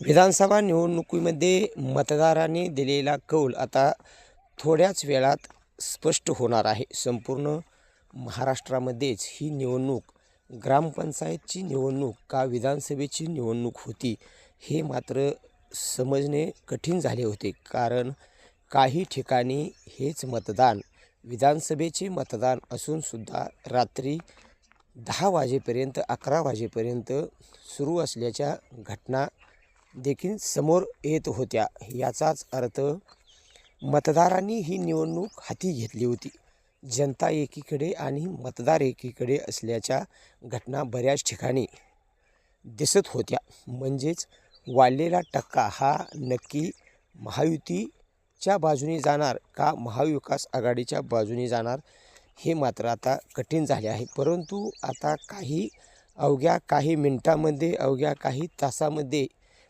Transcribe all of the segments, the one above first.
विधानसभा निवडणुकीमध्ये मतदारांनी दिलेला कौल आता थोड्याच वेळात स्पष्ट होणार आहे. संपूर्ण महाराष्ट्रामध्येच ही निवडणूक ग्रामपंचायतची निवडणूक का विधानसभेची निवडणूक होती हे मात्र समजणे कठीण झाले होते. कारण काही ठिकाणी हेच मतदान विधानसभेचे मतदान असूनसुद्धा रात्री दहा वाजेपर्यंत अकरा वाजेपर्यंत सुरू असल्याच्या घटना देखील समोर येत होत्या. याचाच अर्थ मतदारांनी ही निवडणूक हाती घेतली होती. जनता एकीकडे आणि मतदार एकीकडे असल्याच्या घटना बऱ्याच ठिकाणी दिसत होत्या. म्हणजेच वाढलेला टक्का हा नक्की महायुतीच्या बाजूने जाणार का महाविकास आघाडीच्या बाजूने जाणार हे मात्र आता कठीण झाले आहे. परंतु आता काही अवघ्या काही मिनटामध्ये अवघ्या काही तासामध्ये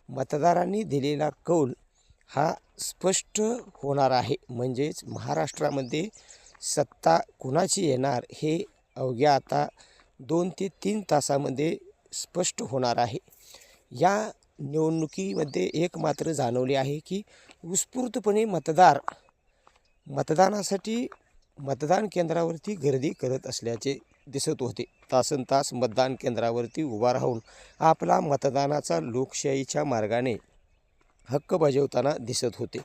मतदारांनी दिलेला कौल हा स्पष्ट होणार आहे. म्हणजेच महाराष्ट्रामध्ये सत्ता कुणाची येणार हे अवघ्या आता दोन ते तीन तासामध्ये स्पष्ट होणार आहे. या निवडणुकीमध्ये एक मात्र जाणवले आहे की उत्स्फूर्तपणे मतदार मतदानासाठी मतदान केंद्रावरती गर्दी करत असल्याचे दिसत होते. तासन तास मतदान केंद्रावरती उभा राहून आपला मतदानाचा लोकशाहीच्या मार्गाने हक्क बजावताना दिसत होते.